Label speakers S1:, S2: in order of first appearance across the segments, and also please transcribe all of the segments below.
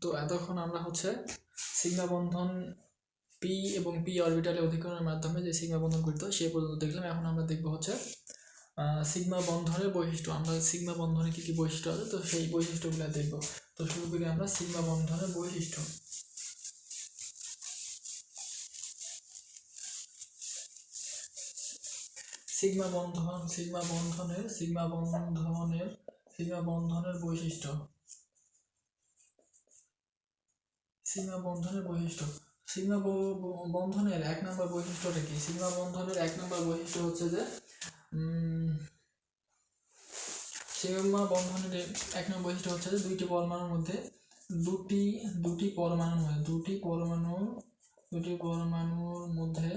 S1: তো এতক্ষণ আমরা হচ্ছে সিগমা বন্ধন পি এবং পি অরবিটালে অধিকরণের মাধ্যমে যে সিগমা বন্ধন গঠিত হয় সেই পর্যন্ত দেখলাম। এখন আমরা দেখব হচ্ছে সিগমা বন্ধনের বৈশিষ্ট্য। আমরা সিগমা বন্ধনে কী কী বৈশিষ্ট্য আছে? তো সেই বৈশিষ্ট্যগুলো দেখব। তো শুরু করি আমরা সিগমা বন্ধনের বৈশিষ্ট্য। সিগমা বন্ধন, সিগমা বন্ধনের সিগমা বন্ধনের সিগমা বন্ধনের বৈশিষ্ট্য। সিগমা বন্ধনের বৈশিষ্ট্য। সিগমা বন্ধনের এক নম্বর বৈশিষ্ট্যটা কি? সিগমা বন্ধনের এক নম্বর বৈশিষ্ট্য হচ্ছে যে সিগমা বন্ধনের এক নম্বর বৈশিষ্ট্য হচ্ছে যে, দুইটি পরমাণুর মধ্যে দুটি দুটি পরমাণুর মধ্যে, দুটি পরমাণু, দুটি পরমাণুর মধ্যে,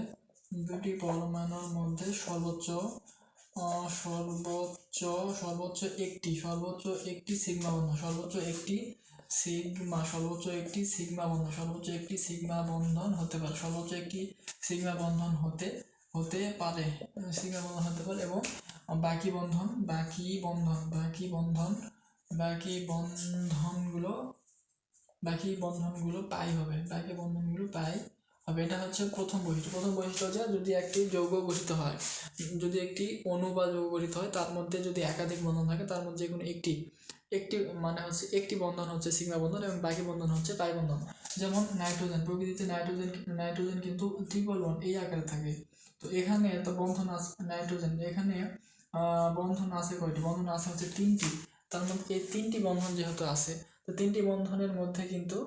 S1: দুটি পরমাণুর মধ্যে সর্বোচ্চ সর্বোচ্চ সর্বোচ্চ একটি সর্বোচ্চ একটি সিগমা বন্ধন, সর্বোচ্চ একটি সিগমা সর্বোচ্চ একটি সিগমা বন্ধন, সর্বোচ্চ একটি সিগমা বন্ধন হতে পারে, সর্বোচ্চ একটি সিগমা বন্ধন হতে হতে পারে, সিগমা বন্ধন হতে পারে এবং বাকি বন্ধন বাকি বন্ধন বাকি বন্ধন, বাকি বন্ধনগুলো বাকি বন্ধনগুলো পাই হবে, বাকি বন্ধনগুলো পাই হবে এটা হচ্ছে প্রথম বৈশিষ্ট্য। প্রথম বৈশিষ্ট্য হচ্ছে যদি একটি যৌগ গঠিত হয়, যদি একটি অণু বা যৌগ গঠিত হয়, তার মধ্যে যদি একাধিক বন্ধন থাকে, তার মধ্যে যে কোনো একটি একটি মানে হচ্ছে একটি বন্ধন হচ্ছে সিগমা বন্ধন এবং বাকি বন্ধন হচ্ছে পাই বন্ধন। যেমন নাইট্রোজেন, প্রকৃতিতে নাইট্রোজেন নাইট্রোজেন কিন্তু ট্রিপল ওয়ান এই আকারে থাকে। তো এখানে তো বন্ধন আছে, নাইট্রোজেন, এখানে বন্ধন আছে কয়টি? বন্ধন আছে হচ্ছে তিনটি। তার মধ্যে এই তিনটি বন্ধন যেহেতু আছে, তো তিনটি বন্ধনের মধ্যে কিন্তু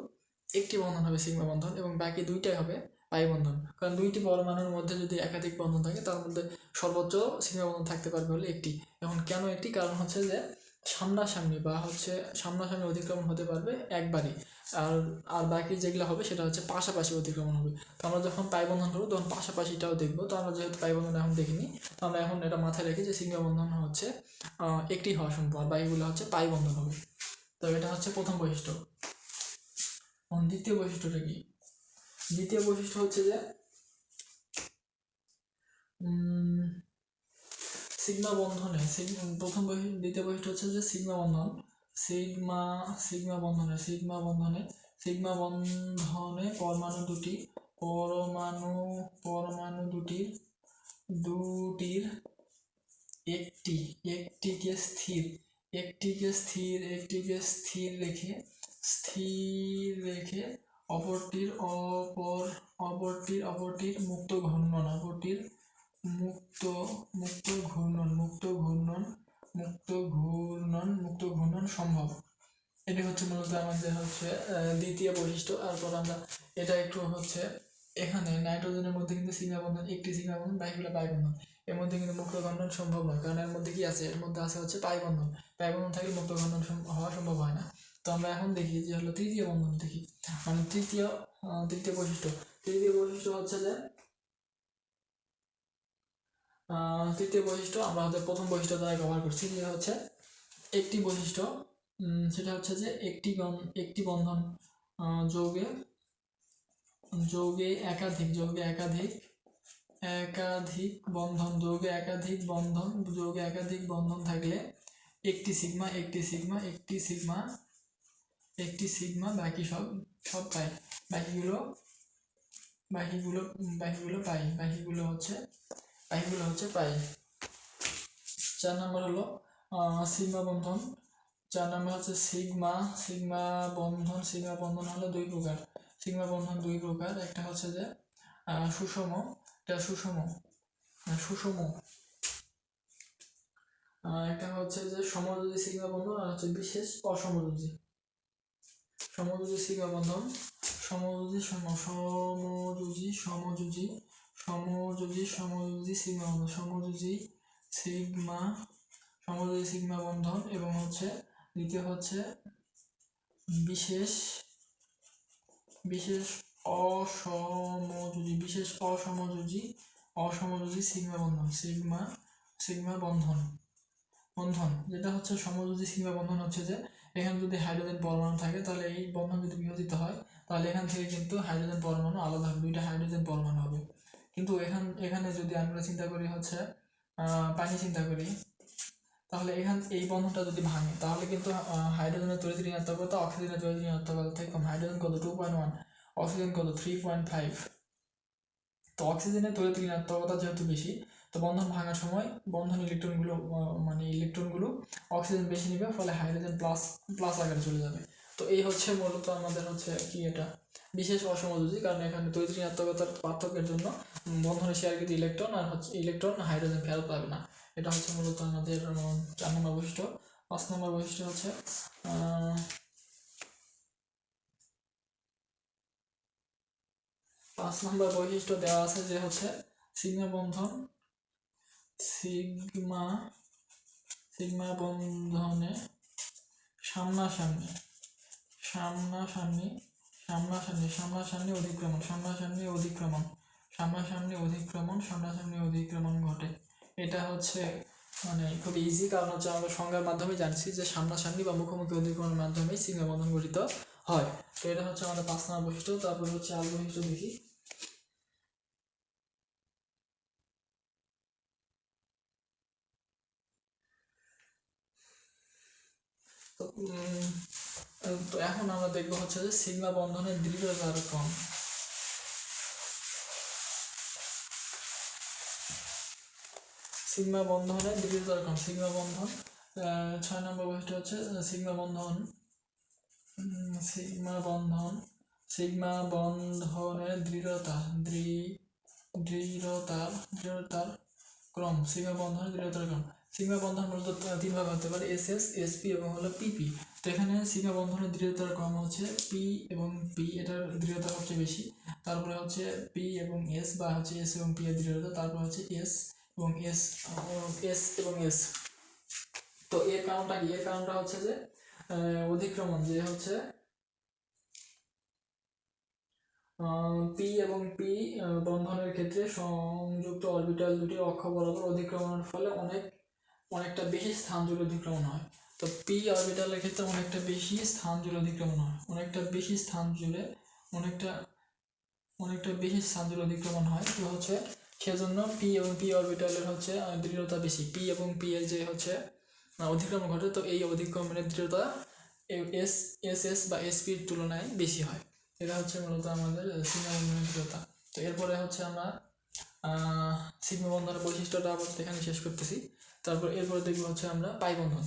S1: একটি বন্ধন হবে সিগমা বন্ধন এবং বাকি দুইটাই হবে পাই বন্ধন। কারণ দুইটি পরমাণুর মধ্যে যদি একাধিক বন্ধন থাকে, তার মধ্যে সর্বোচ্চ সিগমা বন্ধন থাকতে পারবে হলে একটি। এখন কেন একটি? কারণ হচ্ছে যে সামনাসামনি বা হচ্ছে সামনাসামনি অতিক্রমণ হতে পারবে একবারই। আর আর বাকি যেগুলো হবে সেটা হচ্ছে পাশাপাশি অতিক্রমণ হবে। তো আমরা যখন পাই বন্ধন করব তখন পাশাপাশিটাও দেখব। তো আমরা যেহেতু পাই বন্ধন এখন দেখিনি, তো আমরা এখন এটা মাথায় রেখে যে সিগমা বন্ধন হচ্ছে একটি হওয়া সম্ভব, আর বাকিগুলো হচ্ছে পাই বন্ধন হবে। তো এটা হচ্ছে প্রথম বৈশিষ্ট্য। দ্বিতীয় বৈশিষ্ট্যটা কি? দ্বিতীয় বৈশিষ্ট্য হচ্ছে যে সিগমা বন্ধনে প্রথম বৈশিষ্ট্য দ্বিতীয় বৈশিষ্ট্য হচ্ছে যে সিগমা বন্ধন, সিগমা সিগমা বন্ধনে সিগমা বন্ধনে সিগমা বন্ধনে পরমাণু দুটি, পরমাণু পরমাণু দুটির দুটির একটি, একটিকে স্থির একটিকে স্থির একটিকে স্থির রেখে স্থির রেখে অপরটির অপর, অপরটির অপরটির মুক্ত ঘূর্ণন, অপরটির মুক্ত মুক্ত ঘূর্ণন মুক্ত ঘূর্ণন মুক্ত ঘূর্ণন মুক্ত ঘূর্ণন সম্ভব। এটি হচ্ছে মূলত আমাদের হচ্ছে দ্বিতীয় বৈশিষ্ট্য। তারপর আমরা এটা একটু হচ্ছে, এখানে নাইট্রোজেনের মধ্যে কিন্তু সিগমা বন্ধন, একটি সিগমা বন্ধন, বাকিগুলো পাই বন্ধন। এর মধ্যে কিন্তু মুক্ত ঘূর্ণন সম্ভব নয়, কারণ এর মধ্যে কি আছে? এর মধ্যে আছে হচ্ছে পাই বন্ধন। পাই বন্ধন থাকলে মুক্ত সম- হওয়া সম্ভব হয় না। তো আমরা এখন দেখি যে হলো তৃতীয় বন্ধন দেখি। মানে তৃতীয় তৃতীয় বৈশিষ্ট্য। তৃতীয় বৈশিষ্ট্য হচ্ছে যে তৃতীয় বৈশিষ্ট্য আমরা হচ্ছে প্রথম বৈশিষ্ট্য দ্বারা কভার করছি যে হচ্ছে একটি বৈশিষ্ট্য। সেটা হচ্ছে যে একটি একটি বন্ধন যৌগে যৌগে একাধিক যৌগে একাধিক একাধিক বন্ধন, যৌগে একাধিক বন্ধন, যৌগে একাধিক বন্ধন থাকলে একটি সিগমা একটি সিগমা একটি সিগমা একটি সিগমা, বাকি সব সব পাই। বাকিগুলো বাকিগুলো বাকিগুলো পাই। বাকিগুলো হচ্ছে বাকিগুলো হচ্ছে পাই। চার নম্বর হলো সিগমা বন্ধন। চার নম্বর হচ্ছে সিগমা। সিগমা বন্ধন সিগমা বন্ধন হলো দুই প্রকার। সিগমা বন্ধন দুই প্রকার। একটা হচ্ছে যে সুষম, এটা সুষম সুষম। একটা হচ্ছে যে সমযোজী সিগমা বন্ধন আর হচ্ছে বিশেষ অসমযোজী। সমযোজী সিগমা বন্ধন সমযোজী সম, সমযোজী সমযোজী সমযোজী সমযোজী সিগমা বন্ধন সমযোজী সিগমা সমযোজী সিগমা বন্ধন এবং হচ্ছে দ্বিতীয় হচ্ছে বিশেষ বিশেষ অসমযোজী বিশেষ অসমযোজী অসমযোজী সিগমা বন্ধন সিগমা সিগমা বন্ধন বন্ধন যেটা হচ্ছে সমযোজী সিগমা বন্ধন হচ্ছে যে এখানে যদি হাইড্রোজেন পরমাণু থাকে, তাহলে এই বন্ধন যদি বিভাজিত হয়, তাহলে এখান থেকে কিন্তু হাইড্রোজেন পরমাণু আলাদা হবে, দুইটা হাইড্রোজেন পরমাণু হবে। কিন্তু এখান, এখানে যদি আমরা চিন্তা করি হচ্ছে পানি চিন্তা করি, তাহলে এখান, এই বন্ধনটা যদি ভাঙে, তাহলে কিন্তু হাইড্রোজেনের তড়িৎ ঋণাত্মকতা অক্সিজেনের তড়িৎ ঋণাত্মকতা থেকে কম। হাইড্রোজেন কত? টু পয়েন্ট ওয়ান অক্সিজেন কত? থ্রি পয়েন্ট ফাইভ তো অক্সিজেনের তড়িৎ ঋণাত্মকতা যেহেতু বেশি তো বন্ধন ভাঙার সময় বন্ধন ইলেকট্রনগুলো মানে ইলেকট্রনগুলো অক্সিজেন বেশি নেবে, ফলে হাইড্রোজেন প্লাস প্লাস আকারে চলে যাবে। তো এই হচ্ছে মূলত আমাদের হচ্ছে কি এটা, বিশেষ অসমযোজী কারণ এখানে তড়িৎ ঋণাত্মকতার পার্থক্যের জন্য বন্ধনে শেয়ারকৃত ইলেকট্রন আর হচ্ছে ইলেকট্রন হাইড্রোজেন ফেরত পাবে না। এটা হচ্ছে মূলত আমাদের চার নম্বর বৈশিষ্ট্য। পাঁচ নম্বর বৈশিষ্ট্য হচ্ছে পাঁচ নম্বর বৈশিষ্ট্য দেওয়া আছে যে হচ্ছে সিগমা বন্ধন সিগমা সিগমা বন্ধনে সামনাসামনি সামনাসামনি সামনাসামনি সামনাসামনি অধিক্রমণ সামনাসামনি অধিক্রমণ সামনাসামনি অধিক্রমণ সামনাসামনি অধিক্রমণ ঘটে। এটা হচ্ছে মানে খুব ইজি কারণ হচ্ছে আমরা সংজ্ঞার মাধ্যমে জানছি যে সামনাসামনি বা মুখোমুখি অধিক্রমণের মাধ্যমে সিগমা বন্ধন গঠিত হয়। তো এটা হচ্ছে আমাদের পাঁচ নম্বর বৈশিষ্ট্য। তারপর হচ্ছে আর বৈশিষ্ট্য দেখি তো এখন আমরা দেখব হচ্ছে যে সিগমা বন্ধনের দৃঢ়তার কম। সিগমা বন্ধনের দৃঢ়তার কম। সিগমা বন্ধন ছয় নম্বর বৈশিষ্ট্য হচ্ছে সিগমা বন্ধন সিগমা বন্ধন সিগমা বন্ধনের দৃঢ়তা দৃঢ়তার দৃঢ়তার ক্রম। সিগমা বন্ধনের দৃঢ়তার ক্রম। সিগমা বন্ধন মূলত তিন ভাগ হতে পারে এস এস এসপি এবং হলো পিপি তো এখানে সিগমা বন্ধনের দৃঢ়তার ক্রম হচ্ছে পি এবং পি এটার দৃঢ়তা সবচেয়ে বেশি। তারপরে হচ্ছে পি এবং এস বা হচ্ছে এস এবং পি এর দৃঢ়তা, তারপরে হচ্ছে এস এবং এস এস এবং এস তো এর কারণটা কি? এর কারণটা হচ্ছে যে অধিক্রমণ যে হচ্ছে পি এবং পি বন্ধনের ক্ষেত্রে সংযুক্ত অরবিটাল দুটি অক্ষ বরাবর অধিক্রমণের ফলে অনেক অনেকটা বেশি স্থান জুড়ে অধিক্রমণ হয়। তো পি অরবিটালের ক্ষেত্রে অনেকটা বেশি স্থান জুড়ে অধিক্রমণ হয়। অনেকটা বেশি স্থান জুড়ে অনেকটা অনেকটা বেশি স্থান জুড়ে অধিক্রমণ হয়। তো হচ্ছে সেজন্য পি এবং পি অরবিটালের হচ্ছে দৃঢ়তা বেশি। পি এবং পি এর যে হচ্ছে অধিক্রমণ ঘটে, তো এই অধিক্রমণের দৃঢ়তা এস এস এস বা এসপির তুলনায় বেশি হয়। এটা হচ্ছে মূলত আমাদের বন্ধনের দৃঢ়তা। তো এরপরে হচ্ছে আমরা সিগমা বন্ধনের বৈশিষ্ট্যটা আবার এখানে শেষ করতেছি। তারপর এরপর দেখব হচ্ছে আমরা পাই বন্ধন